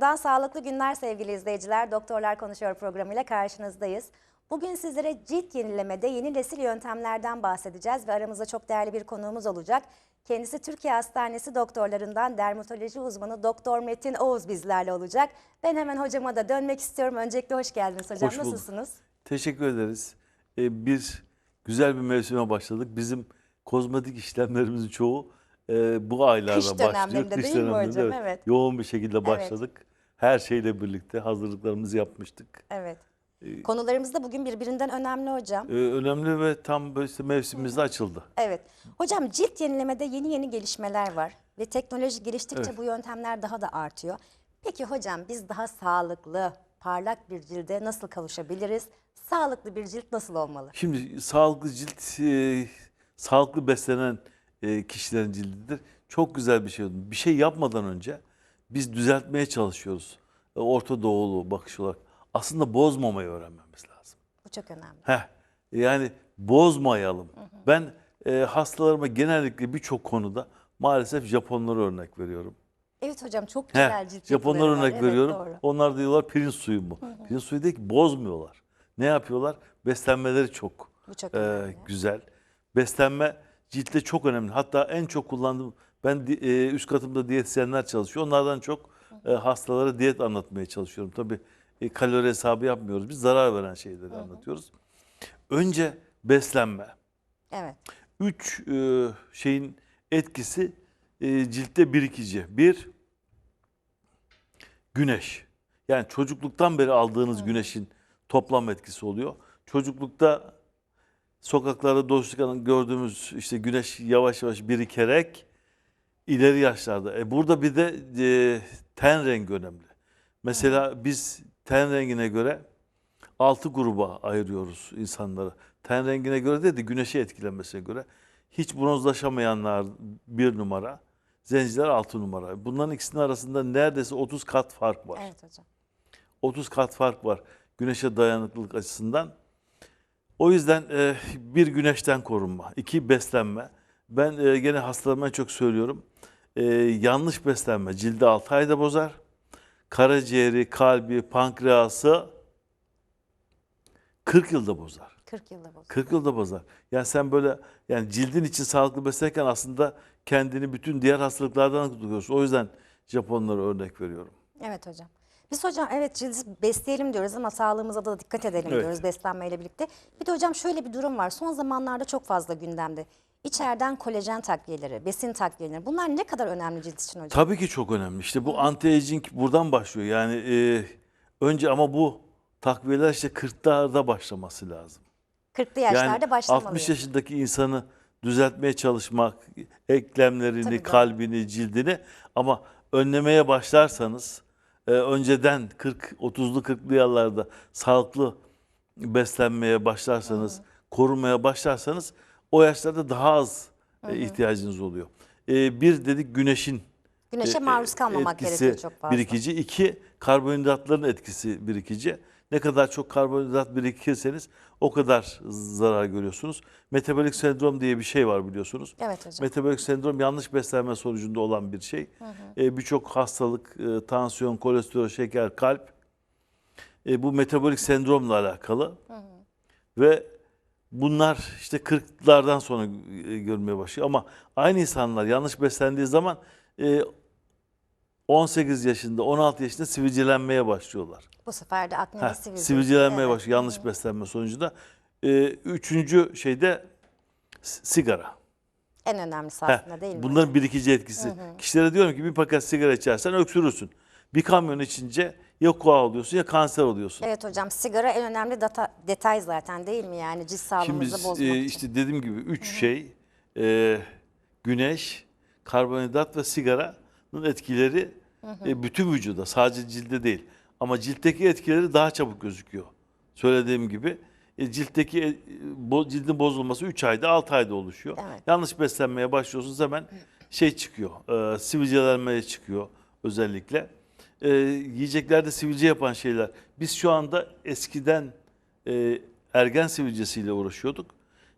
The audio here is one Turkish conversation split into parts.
Ekranlarından sağlıklı günler sevgili izleyiciler. Doktorlar Konuşuyor programıyla karşınızdayız. Bugün sizlere cilt yenilemede yeni nesil yöntemlerden bahsedeceğiz ve aramızda çok değerli bir konuğumuz olacak. Kendisi Türkiye Hastanesi doktorlarından dermatoloji uzmanı Doktor Metin Oğuz bizlerle olacak. Ben hemen hocama da dönmek istiyorum. Öncelikle hoş geldiniz hocam. Hoş bulduk. Nasılsınız? Teşekkür ederiz. Ee, bir güzel bir mevsime başladık. Bizim kozmetik işlemlerimizin çoğu e, bu aylarda Kış başlıyor. dönemlerinde değil mi hocam? Evet. Yoğun bir şekilde başladık. Her şeyle birlikte hazırlıklarımızı yapmıştık. Evet. Ee, Konularımız da bugün birbirinden önemli hocam. Ee, önemli ve tam böyle işte mevsimimizde açıldı. Evet. Hocam cilt yenilemede yeni yeni gelişmeler var ve teknoloji geliştikçe Evet. bu yöntemler daha da artıyor. Peki hocam biz daha sağlıklı, parlak bir cilde nasıl kavuşabiliriz? Sağlıklı bir cilt nasıl olmalı? Şimdi sağlıklı cilt, e, sağlıklı beslenen e, kişilerin cildidir. Çok güzel bir şey. Bir şey yapmadan önce biz düzeltmeye çalışıyoruz. E, Orta Doğulu bakış olarak. Aslında bozmamayı öğrenmemiz lazım. Bu çok önemli. Heh, yani bozmayalım. Ben e, hastalarıma genellikle birçok konuda maalesef Japonlara örnek veriyorum. Evet hocam çok güzel cilt Japonlara örnek Evet, veriyorum. doğru. Onlar diyorlar pirinç suyu mu? Pirinç suyu değil ki bozmuyorlar. Ne yapıyorlar? Beslenmeleri çok Bu çok e, önemli. güzel. Beslenme ciltte çok önemli. Hatta en çok kullandığım ben e, üst katımda diyetisyenler çalışıyor. Onlardan çok e, hastalara diyet anlatmaya çalışıyorum. Tabii e, kalori hesabı yapmıyoruz. Biz zarar veren şeyleri anlatıyoruz. Önce beslenme. Evet. Üç e, şeyin etkisi e, ciltte birikici. Bir, güneş. Yani çocukluktan beri aldığınız güneşin toplam etkisi oluyor. Çocuklukta sokaklarda dolaşırken gördüğümüz işte güneş yavaş yavaş birikerek ileri yaşlarda. E burada bir de e, ten rengi önemli. Mesela biz ten rengine göre altı gruba ayırıyoruz insanları. Ten rengine göre değil de güneşe etkilenmesine göre. Hiç bronzlaşamayanlar bir numara, zenciler altı numara. Bunların ikisinin arasında neredeyse 30 kat fark var. Evet hocam. 30 kat fark var güneşe dayanıklılık açısından. O yüzden e, bir güneşten korunma, iki beslenme. Ben e, gene hastalarıma çok söylüyorum. E, yanlış beslenme cildi 6 ayda bozar. Karaciğeri, kalbi, pankreası 40 yılda bozar. 40 yılda bozuldu. 40 yılda bozar. Yani sen böyle yani cildin için sağlıklı beslerken aslında kendini bütün diğer hastalıklardan tutuyorsun. O yüzden Japonlara örnek veriyorum. Evet hocam. Biz hocam evet cildi besleyelim diyoruz ama sağlığımıza da dikkat edelim Evet. diyoruz beslenmeyle birlikte. Bir de hocam şöyle bir durum var. Son zamanlarda çok fazla gündemde. İçeriden kolajen takviyeleri, besin takviyeleri. Bunlar ne kadar önemli cilt için hocam? Tabii ki çok önemli. İşte bu anti-aging buradan başlıyor. Yani e, önce ama bu takviyeler işte 40'larda başlaması lazım. 40'lı yaşlarda yani başlamalı. 60 yaşındaki insanı düzeltmeye çalışmak, eklemlerini, Tabii doğru. kalbini, cildini ama önlemeye başlarsanız e, önceden 40 30'lu 40'lı yıllarda sağlıklı beslenmeye başlarsanız, korunmaya başlarsanız o yaşlarda daha az e, ihtiyacınız oluyor. E, bir dedik güneşin Güneşe e, maruz kalmamak gerekiyor çok fazla. birikici. İki, karbonhidratların etkisi birikici. Ne kadar çok karbonhidrat birikirseniz o kadar zarar görüyorsunuz. Metabolik sendrom diye bir şey var biliyorsunuz. Evet hocam. Metabolik sendrom yanlış beslenme sonucunda olan bir şey. E, Birçok hastalık, e, tansiyon, kolesterol, şeker, kalp e, bu metabolik sendromla alakalı. Ve bunlar işte 40'lardan sonra e, görmeye başlıyor. Ama aynı insanlar yanlış beslendiği zaman e, 18 yaşında, 16 yaşında sivilcelenmeye başlıyorlar. Bu sefer de akne ve Heh, sivilce. sivilcelenmeye Evet. başlıyor yanlış beslenme sonucunda. E, üçüncü şeyde sigara. En önemlisi Heh, aslında değil mi? Bunların birikici etkisi. Kişilere diyorum ki bir paket sigara içersen öksürürsün. Bir kamyon içince ya koa oluyorsun ya kanser oluyorsun. Evet hocam sigara en önemli data, detay zaten değil mi yani cilt Şimdi sağlığımızı biz, bozmak e, için. işte dediğim gibi üç şey e, güneş, karbonhidrat ve sigaranın etkileri e, bütün vücuda sadece cilde değil. Ama ciltteki etkileri daha çabuk gözüküyor. Söylediğim gibi e, ciltteki e, bo, cildin bozulması 3 ayda 6 ayda oluşuyor. Evet. Yanlış beslenmeye başlıyorsunuz hemen şey çıkıyor. E, sivilcelenmeye çıkıyor özellikle. E, yiyeceklerde sivilce yapan şeyler. Biz şu anda eskiden e, ergen sivilcesiyle uğraşıyorduk.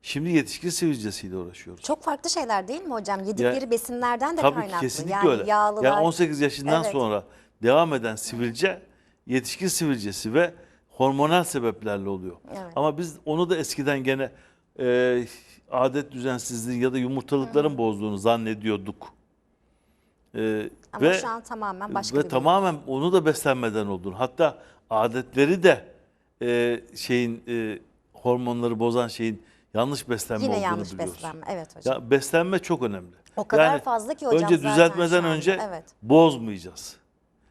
Şimdi yetişkin sivilcesiyle uğraşıyoruz. Çok farklı şeyler değil mi hocam? Yedikleri besinlerden de Tabii ki kaynaklı. kesinlikle yani öyle. yağlılar. Yani 18 yaşından Evet. sonra devam eden sivilce yetişkin sivilcesi ve hormonal sebeplerle oluyor. Evet. Ama biz onu da eskiden gene e, adet düzensizliği ya da yumurtalıkların bozduğunu zannediyorduk. E, Ama ve şu an tamamen başka ve bir boyut. tamamen onu da beslenmeden olduğunu. Hatta adetleri de e, şeyin e, hormonları bozan şeyin yanlış beslenme Yine olduğunu yanlış biliyoruz. beslenme. Evet hocam. Ya beslenme çok önemli. O kadar Yani fazla ki hocam Önce zaten düzeltmeden önce Evet. bozmayacağız.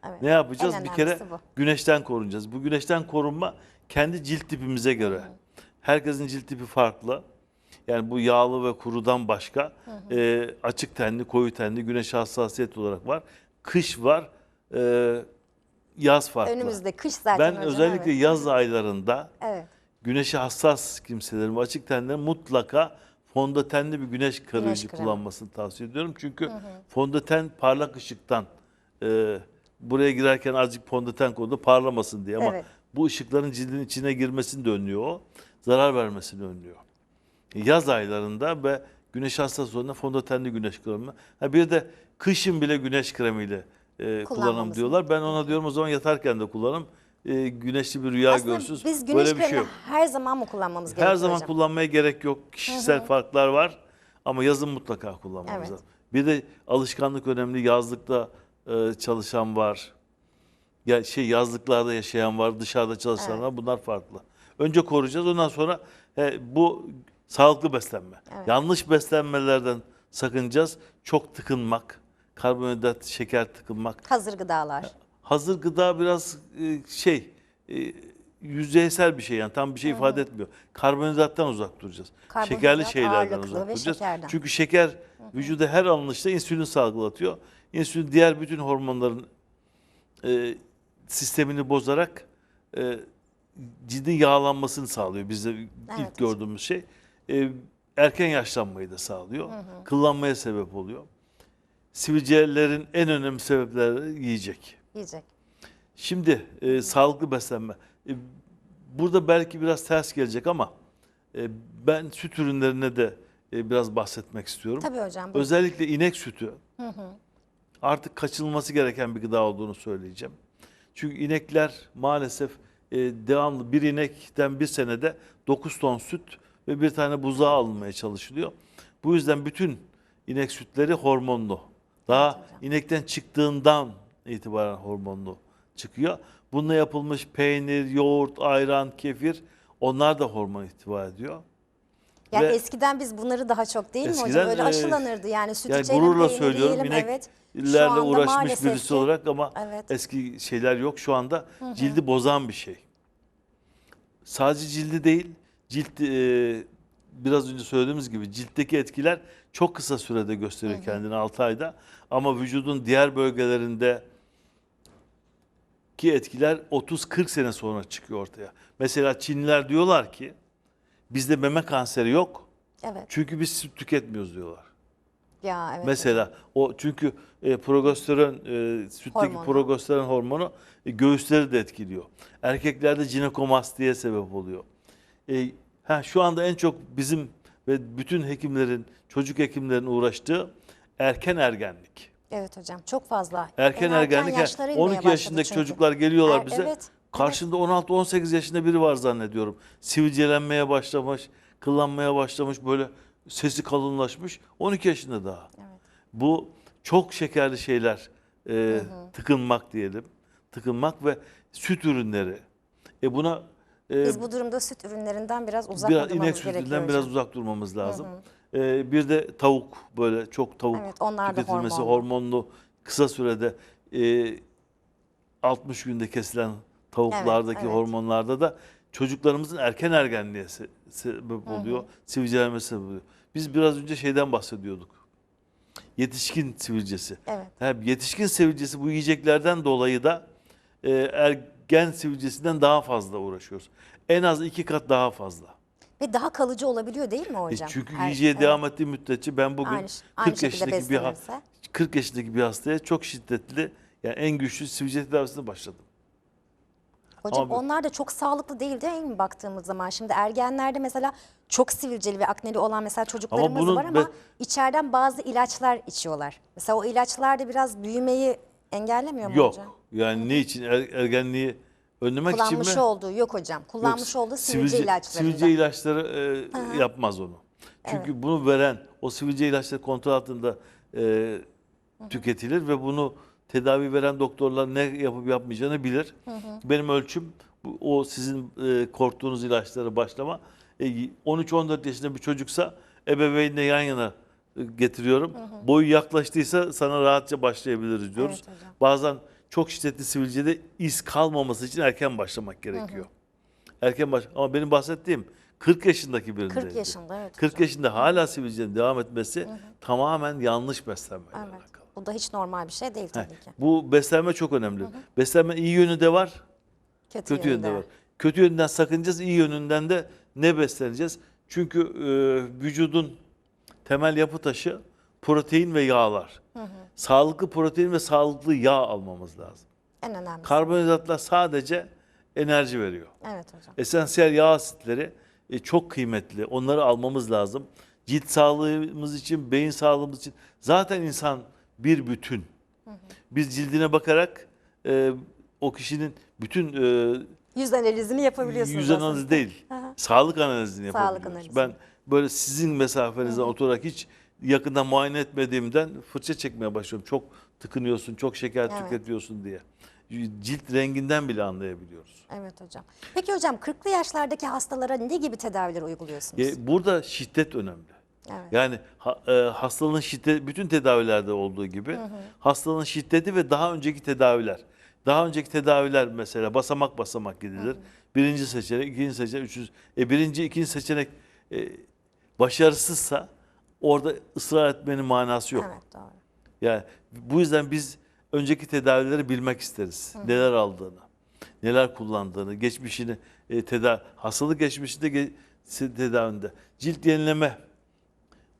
evet. Ne yapacağız? En Bir kere bu. güneşten korunacağız. Bu güneşten korunma kendi cilt tipimize göre. Herkesin cilt tipi farklı. Yani bu yağlı ve kurudan başka e, açık tenli, koyu tenli, güneş hassasiyet olarak var. Kış var, e, yaz farklı. Önümüzde kış zaten ben hocam. özellikle evet. yaz aylarında Evet. güneşe hassas kimselerin, açık tenlerin mutlaka fondötenli bir güneş koruyucu kremi. kullanmasını tavsiye ediyorum. Çünkü fondöten parlak ışıktan e, buraya girerken azıcık fondöten koydu parlamasın diye ama Evet. bu ışıkların cildin içine girmesini de önlüyor o. Zarar vermesini önlüyor. Yaz aylarında ve güneş hassas olduğunda fondötenli güneş kremi. Ha bir de kışın bile güneş kremiyle e, Kullanmamız diyorlar. Ben ona diyorum o zaman yatarken de kullanın. E, güneşli bir rüya Aslında görsün. biz güneş Böyle bir şey yok. her zaman mı kullanmamız gerekiyor Her zaman hocam? kullanmaya gerek yok. Kişisel farklar var ama yazın mutlaka kullanmamız Evet. lazım. Bir de alışkanlık önemli. Yazlıkta e, çalışan var. Ya şey yazlıklarda yaşayan var, dışarıda çalışan Evet. var. Bunlar farklı. Önce koruyacağız. Ondan sonra e, bu sağlıklı beslenme. Evet. Yanlış beslenmelerden sakınacağız. Çok tıkınmak, karbonhidrat, şeker tıkınmak. Hazır gıdalar. Hazır gıda biraz e, şey e, yüzeysel bir şey yani tam bir şey ifade etmiyor. Karbonhidrattan uzak duracağız. Karbonhidrat Şekerli şeylerden uzak duracağız. şekerden. Çünkü şeker vücuda her alınışta insülin salgılatıyor. İnsülin diğer bütün hormonların e, sistemini bozarak e, cildin yağlanmasını sağlıyor. Bizde ilk hocam. gördüğümüz şey. E, erken yaşlanmayı da sağlıyor. Kıllanmaya sebep oluyor. Sivilcelerin en önemli sebepleri yiyecek. Yiyecek. Şimdi e, sağlıklı beslenme. E, burada belki biraz ters gelecek ama e, ben süt ürünlerine de e, biraz bahsetmek istiyorum. Tabii hocam. buyurun. Özellikle inek sütü artık kaçınılması gereken bir gıda olduğunu söyleyeceğim. Çünkü inekler maalesef e, devamlı bir inekten bir senede 9 ton süt ve bir tane buzağı alınmaya çalışılıyor. Bu yüzden bütün inek sütleri hormonlu. Daha Evet inekten çıktığından itibaren hormonlu çıkıyor. Bununla yapılmış peynir, yoğurt, ayran, kefir onlar da hormon ihtiva ediyor. Yani Ve- eskiden biz bunları daha çok değil mi hocam? Eskiden, Öyle e, aşılanırdı yani süt Yani içelim, gururla söylüyorum yiyelim. evet. Uğraşmış birisi ki- olarak ama Evet. eski şeyler yok. Şu anda cildi bozan bir şey. Sadece cildi değil, cilt e, biraz önce söylediğimiz gibi ciltteki etkiler çok kısa sürede gösteriyor kendini 6 ayda. Ama vücudun diğer bölgelerinde ki etkiler 30-40 sene sonra çıkıyor ortaya. Mesela Çinliler diyorlar ki bizde meme kanseri yok Evet. çünkü biz süt tüketmiyoruz diyorlar. Ya evet. Mesela o çünkü e, progesteron e, sütteki Hormonu. progesteron hormonu e, göğüsleri de etkiliyor. Erkeklerde jinekomastiye sebep oluyor. E, ha şu anda en çok bizim ve bütün hekimlerin, çocuk hekimlerin uğraştığı erken ergenlik. Evet hocam çok fazla. Erken En ergenlik yaşlara inmeye 12 başladı yaşındaki çünkü. çocuklar geliyorlar Er- bize. evet, Karşında 16-18 yaşında biri var zannediyorum. Sivilcelenmeye başlamış, kıllanmaya başlamış, böyle sesi kalınlaşmış. 12 yaşında daha. Evet. Bu çok şekerli şeyler, e, tıkınmak diyelim. Tıkınmak ve süt ürünleri. E buna Biz bu durumda süt ürünlerinden biraz uzak biraz durmamız inek gerekiyor sütünden hocam. biraz uzak durmamız lazım. E, bir de tavuk böyle çok tavuk Evet, onlar tüketilmesi hormonlu. hormonlu kısa sürede e, 60 günde kesilen tavuklardaki evet. hormonlarda da çocuklarımızın erken ergenliğe se- sebep oluyor. Sivilcelenme sebep oluyor. Biz biraz önce şeyden bahsediyorduk. Yetişkin sivilcesi. Evet. Yani yetişkin sivilcesi bu yiyeceklerden dolayı da e, ergen sivilcesinden daha fazla uğraşıyoruz. En az iki kat daha fazla. Ve daha kalıcı olabiliyor değil mi E, hocam? çünkü Her- yiyeceğe evet. devam ettiği müddetçe ben bugün Aynı- aynı 40 şekilde yaşındaki bir ha- beslenirse. 40 yaşındaki bir hastaya çok şiddetli yani en güçlü sivilce tedavisine başladım. Hocam Ama bu- onlar da çok sağlıklı değil değil mi baktığımız zaman? Şimdi ergenlerde mesela çok sivilceli ve akneli olan mesela çocuklarımız bunun var ama be- içeriden bazı ilaçlar içiyorlar. Mesela o ilaçlar da biraz büyümeyi engellemiyor mu Yok. hocam? Yani ne için? Er- ergenliği önlemek için Kullanmış mi? olduğu yok hocam. Kullanmış Yok, olduğu sivilce, ilaçlarında. Sivilce ilaçları e, yapmaz onu. Çünkü bunu veren o sivilce ilaçları kontrol altında e, tüketilir ve bunu tedavi veren doktorlar ne yapıp yapmayacağını bilir. Benim ölçüm bu- o sizin e, korktuğunuz ilaçları başlama. E, 13-14 yaşında bir çocuksa ebeveynle yan yana getiriyorum. Boyu yaklaştıysa sana rahatça başlayabiliriz diyoruz. Evet hocam. Bazen çok şiddetli sivilcede iz kalmaması için erken başlamak gerekiyor. Erken baş ama benim bahsettiğim 40 yaşındaki birindeydi. 40 yaşında evet. 40 hocam. yaşında hala sivilcenin devam etmesi tamamen yanlış beslenmeyle Evet. alakalı. Bu da hiç normal bir şey değil tabii ki. Bu beslenme çok önemli. Beslenme iyi yönü de var, Kötü, kötü yönü de var. Kötü yönünden sakınacağız, iyi yönünden de ne besleneceğiz? Çünkü e, vücudun temel yapı taşı protein ve yağlar. Sağlıklı protein ve sağlıklı yağ almamız lazım. En önemlisi. Karbonhidratlar sadece enerji veriyor. evet hocam. Esansiyel yağ asitleri e, çok kıymetli. Onları almamız lazım. Cilt sağlığımız için, beyin sağlığımız için. Zaten insan bir bütün. Biz cildine bakarak e, o kişinin bütün e, Yüz analizini yapabiliyorsunuz yüz aslında. analizi değil, Hı hı. sağlık analizini Sağlık yapabiliyoruz. analizi. Ben böyle sizin mesafenizden oturarak hiç yakından muayene etmediğimden fırça çekmeye başlıyorum. Çok tıkınıyorsun, çok şeker Evet. tüketiyorsun diye. Cilt renginden bile anlayabiliyoruz. Evet hocam. Peki hocam 40'lı yaşlardaki hastalara ne gibi tedaviler uyguluyorsunuz? E, burada şiddet önemli. evet. Yani ha- e, hastalığın şiddeti bütün tedavilerde olduğu gibi hastalığın şiddeti ve daha önceki tedaviler. Daha önceki tedaviler mesela basamak basamak gidilir. Birinci seçenek, ikinci seçenek, üçüncü. E, birinci, ikinci seçenek e, başarısızsa orada ısrar etmenin manası yok. Evet doğru. Yani bu yüzden biz önceki tedavileri bilmek isteriz. Neler aldığını, neler kullandığını, geçmişini e, tedavi, hastalık geçmişinde ge- tedavinde. Cilt yenileme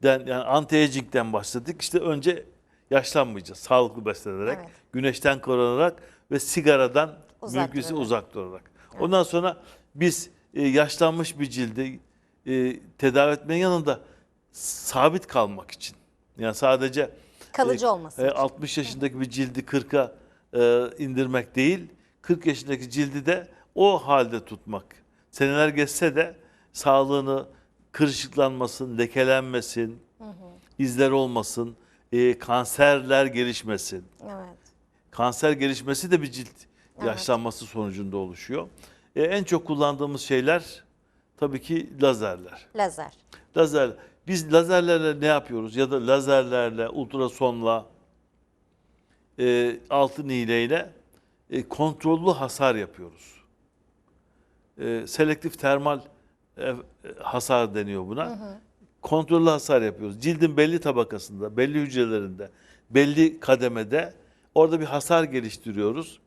den yani anti-aging'den başladık. İşte önce yaşlanmayacağız. Sağlıklı beslenerek, Evet. güneşten korunarak ve sigaradan Uzak mümkünse durarak. uzak durarak. Ondan sonra biz e, yaşlanmış bir cildi e, tedavi etmenin yanında sabit kalmak için. Yani sadece Kalıcı e, olması e, için. 60 yaşındaki bir cildi 40'a e, indirmek değil, 40 yaşındaki cildi de o halde tutmak. Seneler geçse de sağlığını kırışıklanmasın, lekelenmesin, izler olmasın, e, kanserler gelişmesin. Evet. Kanser gelişmesi de bir cilt Evet. yaşlanması sonucunda oluşuyor. E, en çok kullandığımız şeyler tabii ki lazerler. Lazer. Lazer. Biz lazerlerle ne yapıyoruz? Ya da lazerlerle, ultrasonla, e, altın iğneyle e, kontrollü hasar yapıyoruz. E, selektif termal e, hasar deniyor buna. Kontrollü hasar yapıyoruz. Cildin belli tabakasında, belli hücrelerinde, belli kademede orada bir hasar geliştiriyoruz.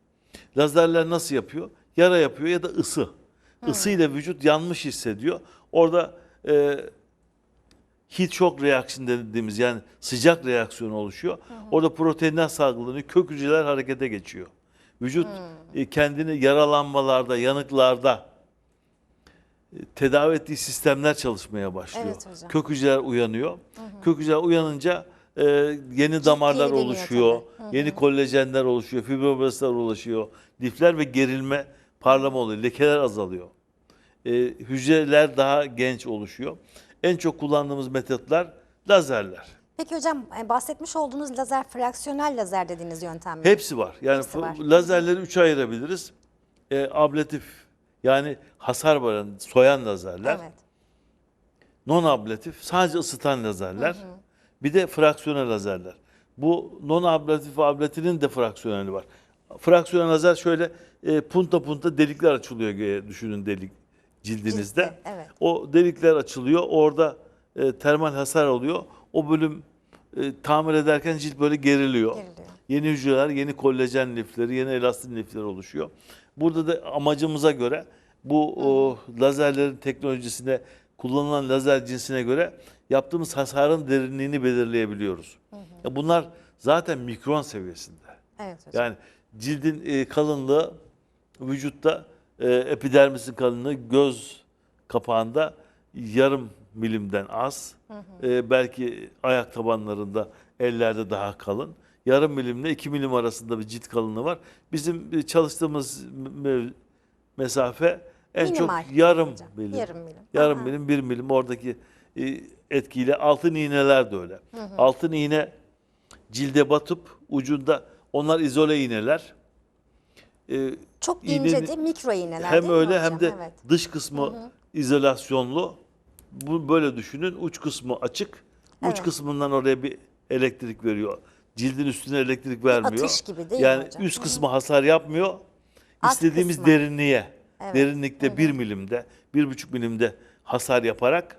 Lazerler nasıl yapıyor? Yara yapıyor ya da ısı. Isıyla vücut yanmış hissediyor. Orada e, heat shock reaction dediğimiz yani sıcak reaksiyonu oluşuyor. Orada proteinler salgılanıyor, kök hücreler harekete geçiyor. Vücut e, kendini yaralanmalarda, yanıklarda e, tedavi ettiği sistemler çalışmaya başlıyor. Evet hocam. Kök hücreler uyanıyor. Kök hücreler uyanınca e, yeni damarlar yenileniyor oluşuyor, tabii. yeni kollajenler oluşuyor, fibroblastlar oluşuyor, lifler ve gerilme, parlama oluyor, lekeler azalıyor e, hücreler daha genç oluşuyor. En çok kullandığımız metotlar lazerler. Peki hocam e, bahsetmiş olduğunuz lazer fraksiyonel lazer dediğiniz yöntem mi? Hepsi var. Yani Hepsi var. lazerleri üçe ayırabiliriz. E, ablatif yani hasar veren, soyan lazerler. Evet. Non ablatif sadece ısıtan lazerler. Bir de fraksiyonel lazerler. Bu non ablatif ve ablatinin de fraksiyoneli var. Fraksiyonel lazer şöyle e, punta punta delikler açılıyor diye düşünün delik cildinizde. Ciltte, evet. O delikler açılıyor. Orada e, termal hasar oluyor. O bölüm e, tamir ederken cilt böyle geriliyor. Geriliyor. Yeni hücreler, yeni kollajen lifleri, yeni elastin lifleri oluşuyor. Burada da amacımıza göre bu o, lazerlerin teknolojisine, kullanılan lazer cinsine göre yaptığımız hasarın derinliğini belirleyebiliyoruz. Ya bunlar zaten mikron seviyesinde. Evet hocam. Yani cildin e, kalınlığı vücutta e, epidermisin kalınlığı göz kapağında yarım milimden az. E, belki ayak tabanlarında, ellerde daha kalın. Yarım milimle 2 milim arasında bir cilt kalınlığı var. Bizim e, çalıştığımız me- mesafe en Minimal çok yarım hocam. milim. Yarım milim. Yarım Aha. milim, bir milim oradaki e, etkiyle altın iğneler de öyle. Altın iğne cilde batıp ucunda onlar izole iğneler. E, Çok İğnenin- ince de mikro iğneler hem değil mi öyle hocam? hem de Evet. dış kısmı izolasyonlu. Bu böyle düşünün. Uç kısmı açık. Uç Evet. kısmından oraya bir elektrik veriyor. Cildin üstüne elektrik vermiyor. atış gibi değil mi yani hocam? üst kısmı hasar yapmıyor. Alt İstediğimiz kısmı. derinliğe, Evet, derinlikte bir milimde, bir buçuk milimde hasar yaparak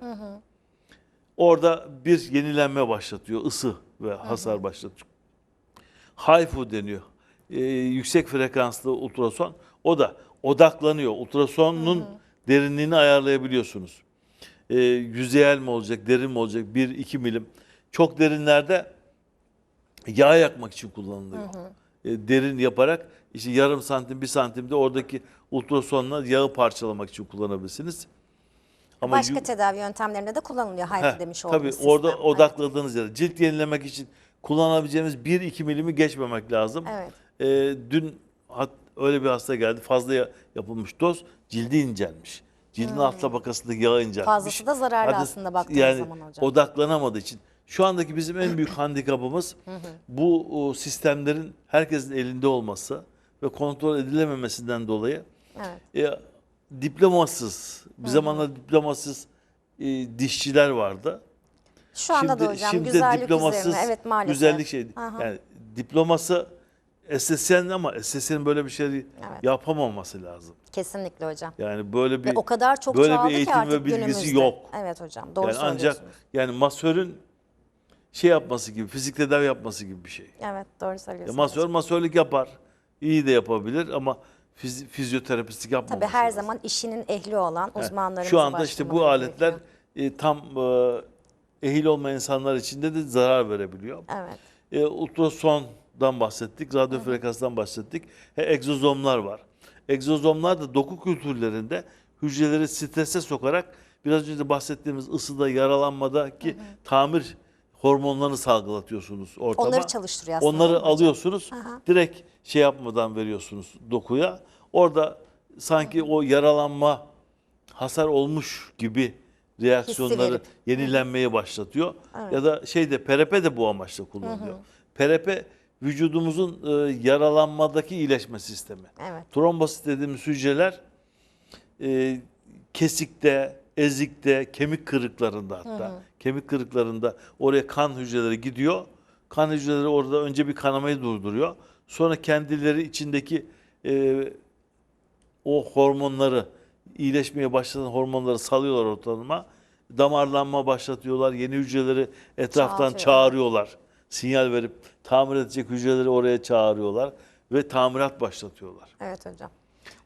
orada bir yenilenme başlatıyor. ısı ve hasar başlatıyor. HIFU deniyor. Ee, yüksek frekanslı ultrason. O da odaklanıyor. Ultrasonun derinliğini ayarlayabiliyorsunuz. Ee, yüzeyel mi olacak, derin mi olacak? 1-2 milim. Çok derinlerde yağ yakmak için kullanılıyor. Ee, derin yaparak işte yarım santim, bir santimde oradaki ultrasonla yağı parçalamak için kullanabilirsiniz. Ama Başka tedavi yöntemlerinde de kullanılıyor Heh, demiş Tabii olduğunuz orada sistem. odakladığınız yere cilt yenilemek için kullanabileceğimiz 1-2 milimi geçmemek lazım. Evet. Ee, dün hat, öyle bir hasta geldi fazla ya- yapılmış doz cildi incelmiş. Cildin alt tabakasındaki yağı incelmiş. Hmm. Fazlası da zararlı aslında baktığınız yani zaman hocam. odaklanamadığı için. Şu andaki bizim en büyük handikapımız bu o, sistemlerin herkesin elinde olması ve kontrol edilememesinden dolayı Evet. e, diplomasız, bir zamanlar diplomasız e, dişçiler vardı. Şu anda da hocam güzellik üzerine evet maalesef. güzellik şey. Aha. Yani diploması estetisyen ama estetisyenin böyle bir şey Evet. yapamaması lazım. Kesinlikle hocam. Yani böyle bir Ve o kadar çok böyle bir çoğaldı ki eğitim ve artık bilgisi günümüzde. yok. Evet hocam doğru yani ancak söylüyorsunuz. yani masörün şey yapması gibi, fizik tedavi yapması gibi bir şey. Evet doğru Ya söylüyorsunuz. masör masörlük yapar. iyi de yapabilir ama fiz, fizyoterapistlik yapmaması Tabii her lazım. zaman işinin ehli olan He, uzmanlarımızı Şu anda işte bu aletler e, tam e, ehil olmayan insanlar içinde de zarar verebiliyor. Evet. E, ultrasondan bahsettik, radyo frekanstan bahsettik. He, egzozomlar var. Egzozomlar da doku kültürlerinde hücreleri strese sokarak biraz önce bahsettiğimiz ısıda, yaralanmadaki tamir hormonlarını salgılatıyorsunuz ortama. Onları çalıştırıyor aslında. Onları alıyorsunuz. Aha. Direkt şey yapmadan veriyorsunuz dokuya. Orada sanki o yaralanma hasar olmuş gibi reaksiyonları yenilenmeye başlatıyor. Evet. Ya da şeyde PRP de bu amaçla kullanılıyor. PRP vücudumuzun e, yaralanmadaki iyileşme sistemi. Evet. Trombosit dediğimiz hücreler e, kesikte, ezikte, kemik kırıklarında hatta kemik kırıklarında oraya kan hücreleri gidiyor. Kan hücreleri orada önce bir kanamayı durduruyor. Sonra kendileri içindeki e, o hormonları iyileşmeye başlayan hormonları salıyorlar ortalama. Damarlanma başlatıyorlar. Yeni hücreleri etraftan Çoğaltıyorlar. çağırıyorlar. Sinyal verip tamir edecek hücreleri oraya çağırıyorlar ve tamirat başlatıyorlar. Evet hocam.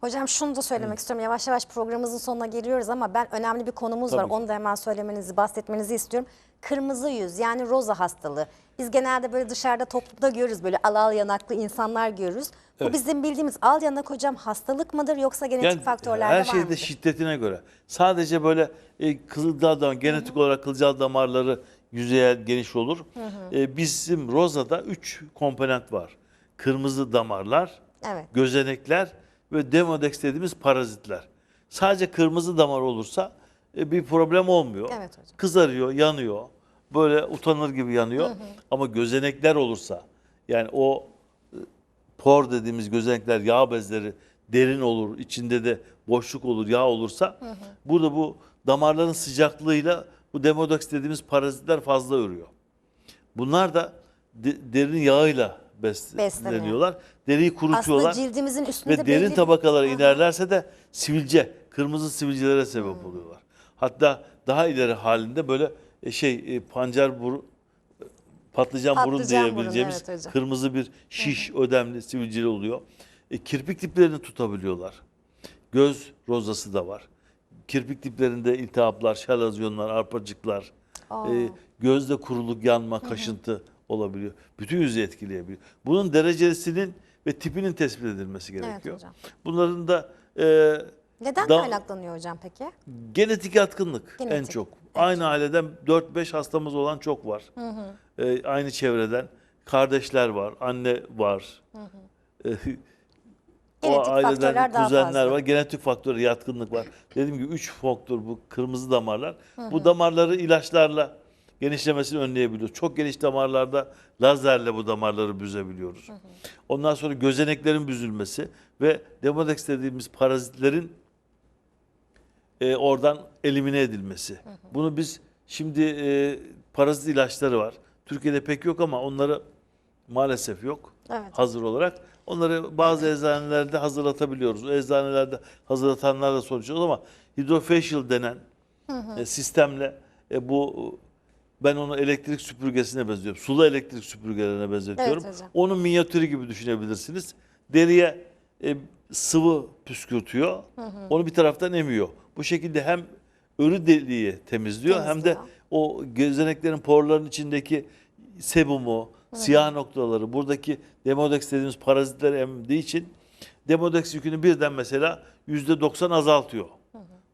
Hocam şunu da söylemek istiyorum. Yavaş yavaş programımızın sonuna geliyoruz ama ben önemli bir konumuz var. Tabii ki. Onu da hemen söylemenizi, bahsetmenizi istiyorum. Kırmızı yüz yani roza hastalığı. Biz genelde böyle dışarıda toplumda görürüz böyle al al yanaklı insanlar görürüz. Bu Evet. bizim bildiğimiz al yanak hocam hastalık mıdır yoksa genetik faktörler her de var şeyde mıdır? şiddetine göre. Sadece böyle e, kılcal damar, genetik olarak kılcal damarları yüzeyel geniş olur. E, bizim rozada üç komponent var. Kırmızı damarlar, Evet. gözenekler ve demodex dediğimiz parazitler. Sadece kırmızı damar olursa e, bir problem olmuyor. Evet hocam. Kızarıyor, yanıyor. Böyle utanır gibi yanıyor. Ama gözenekler olursa yani o e, por dediğimiz gözenekler, yağ bezleri derin olur, içinde de boşluk olur, yağ olursa burada bu damarların sıcaklığıyla bu demodex dediğimiz parazitler fazla ürüyor. Bunlar da de- derinin yağıyla bes- Besleniyor. besleniyorlar. Deriyi kurutuyorlar. Aslında cildimizin üstünde Ve derin belli tabakalara inerlerse de sivilce, kırmızı sivilcelere sebep oluyorlar. Hatta daha ileri halinde böyle e, şey e, pancar burun, patlıcan, burun Patlıcan burun, diyebileceğimiz evet hocam. kırmızı bir şiş ödemli sivilceli oluyor. E, kirpik diplerini tutabiliyorlar. Göz rozası da var. Kirpik diplerinde iltihaplar, şalazyonlar, arpacıklar, e, gözde kuruluk, yanma, kaşıntı olabiliyor. Bütün yüzü etkileyebiliyor. Bunun derecesinin ve tipinin tespit edilmesi gerekiyor. hocam. Bunların da e, Neden Da- kaynaklanıyor hocam peki? genetik yatkınlık en Genetik, çok. Aynı aileden 4-5 hastamız olan çok var. E, aynı çevreden. Kardeşler var, anne var. E, o aileden kuzenler var. Genetik faktörü, yatkınlık var. Dediğim gibi 3 faktör bu kırmızı damarlar. Bu damarları ilaçlarla genişlemesini önleyebiliyoruz. Çok geniş damarlarda lazerle bu damarları büzebiliyoruz. Ondan sonra gözeneklerin büzülmesi ve demodex dediğimiz parazitlerin e, oradan elimine edilmesi. Bunu biz şimdi e, parazit ilaçları var. Türkiye'de pek yok ama onları maalesef yok Evet. hazır olarak. Onları bazı eczanelerde hazırlatabiliyoruz. O eczanelerde hazırlatanlar da sonuçluyoruz ama hydrofacial denen e, sistemle e, bu ben onu elektrik süpürgesine benziyorum. Sulu elektrik süpürgelerine benzetiyorum. Evet hocam. Onun minyatürü gibi düşünebilirsiniz. Deriye e, sıvı püskürtüyor. Onu bir taraftan emiyor. Bu şekilde hem örü deliği temizliyor, hem de Temizliyor. o gözeneklerin porların içindeki sebumu, siyah noktaları, buradaki demodex dediğimiz parazitleri emdiği için demodex yükünü birden mesela %90 azaltıyor.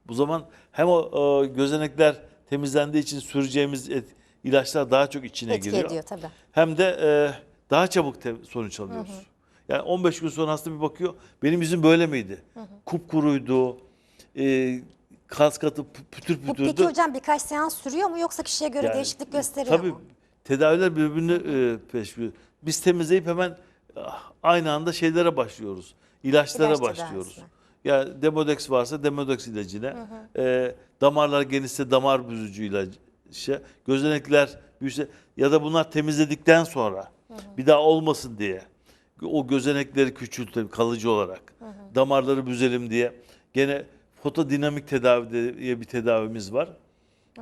Bu zaman hem o e, gözenekler temizlendiği için süreceğimiz et, ilaçlar daha çok içine Etki giriyor. ediyor tabii. Hem de e, daha çabuk sonuç alıyoruz. Yani 15 gün sonra hasta bir bakıyor. Benim yüzüm böyle miydi? Kupkuruydu. E, kas katı pü- pütür pütürdü. peki hocam birkaç seans sürüyor mu yoksa kişiye göre Yani, değişiklik gösteriyor tabii, mu? Tedaviler birbirini e, peşliyor. Biz temizleyip hemen ah, aynı anda şeylere başlıyoruz. İlaçlara İlaç başlıyoruz. Ya Demodex varsa Demodex ilacına, e, damarlar genişse damar büzücü ilacı, şey, gözenekler büyüse ya da bunlar temizledikten sonra bir daha olmasın diye o gözenekleri küçültelim kalıcı olarak. Damarları büzelim diye gene fotodinamik tedavi diye bir tedavimiz var.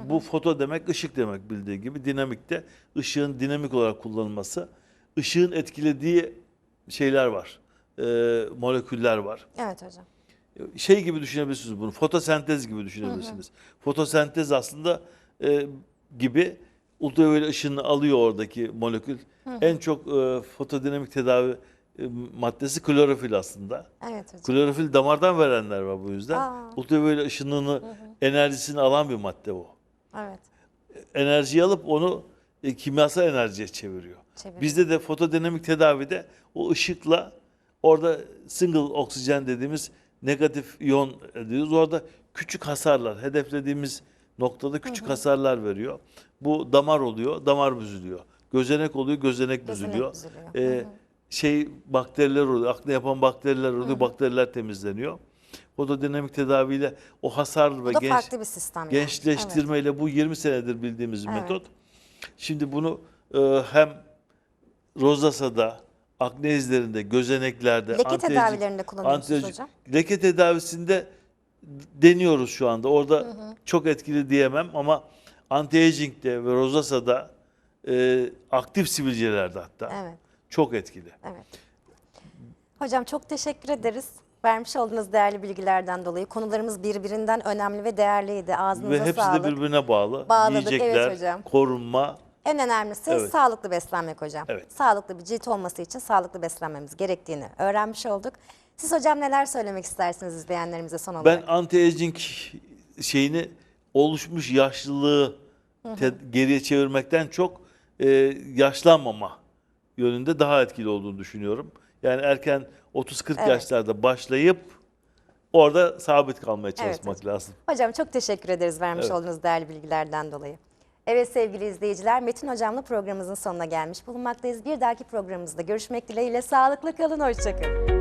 Bu foto demek ışık demek bildiği gibi dinamikte ışığın dinamik olarak kullanılması. Işığın etkilediği şeyler var. e, moleküller var Evet hocam. şey gibi düşünebilirsiniz bunu. Fotosentez gibi düşünebilirsiniz. Fotosentez aslında e, gibi ultraviyole ışını alıyor oradaki molekül. En çok e, fotodinamik tedavi e, maddesi klorofil aslında. Evet hocam. Klorofil damardan verenler var bu yüzden. Aa. Ultraviyole ışınını, enerjisini alan bir madde bu. Evet. Enerjiyi alıp onu e, kimyasal enerjiye çeviriyor. Çeviriyor. Bizde de fotodinamik tedavide o ışıkla orada single oksijen dediğimiz negatif iyon diyoruz. Orada küçük hasarlar, hedeflediğimiz noktada küçük hasarlar veriyor. Bu damar oluyor, damar büzülüyor. Gözenek oluyor, gözenek büzülüyor. büzülüyor. Ee, şey bakteriler oluyor, akne yapan bakteriler oluyor, bakteriler temizleniyor. Fotodinamik tedaviyle o hasar Bu ve da genç farklı bir sistem. yani. Evet. gençleştirmeyle bu 20 senedir bildiğimiz Evet. metot. Şimdi bunu e, hem rozasada, akne izlerinde, gözeneklerde, Leke tedavilerinde kullanıyor musunuz anti-aging- hocam? Leke tedavisinde deniyoruz şu anda. Orada çok etkili diyemem ama anti-aging'de ve rozasada e, aktif sivilcelerde hatta Evet. çok etkili. Evet. Hocam çok teşekkür ederiz. Vermiş olduğunuz değerli bilgilerden dolayı konularımız birbirinden önemli ve değerliydi. Ağzınıza ve hepsi sağlık. de birbirine bağlı. Bağladık, evet Yiyecekler, hocam. korunma, En önemlisi Evet. sağlıklı beslenmek hocam. Evet. Sağlıklı bir cilt olması için sağlıklı beslenmemiz gerektiğini öğrenmiş olduk. Siz hocam neler söylemek istersiniz izleyenlerimize son olarak? Ben anti-aging şeyini oluşmuş yaşlılığı te- geriye çevirmekten çok e, yaşlanmama yönünde daha etkili olduğunu düşünüyorum. Yani erken 30-40 Evet. yaşlarda başlayıp orada sabit kalmaya çalışmak hocam. lazım. Hocam çok teşekkür ederiz vermiş Evet. olduğunuz değerli bilgilerden dolayı. Evet sevgili izleyiciler Metin Hocam'la programımızın sonuna gelmiş bulunmaktayız. Bir dahaki programımızda görüşmek dileğiyle sağlıklı kalın, hoşçakalın.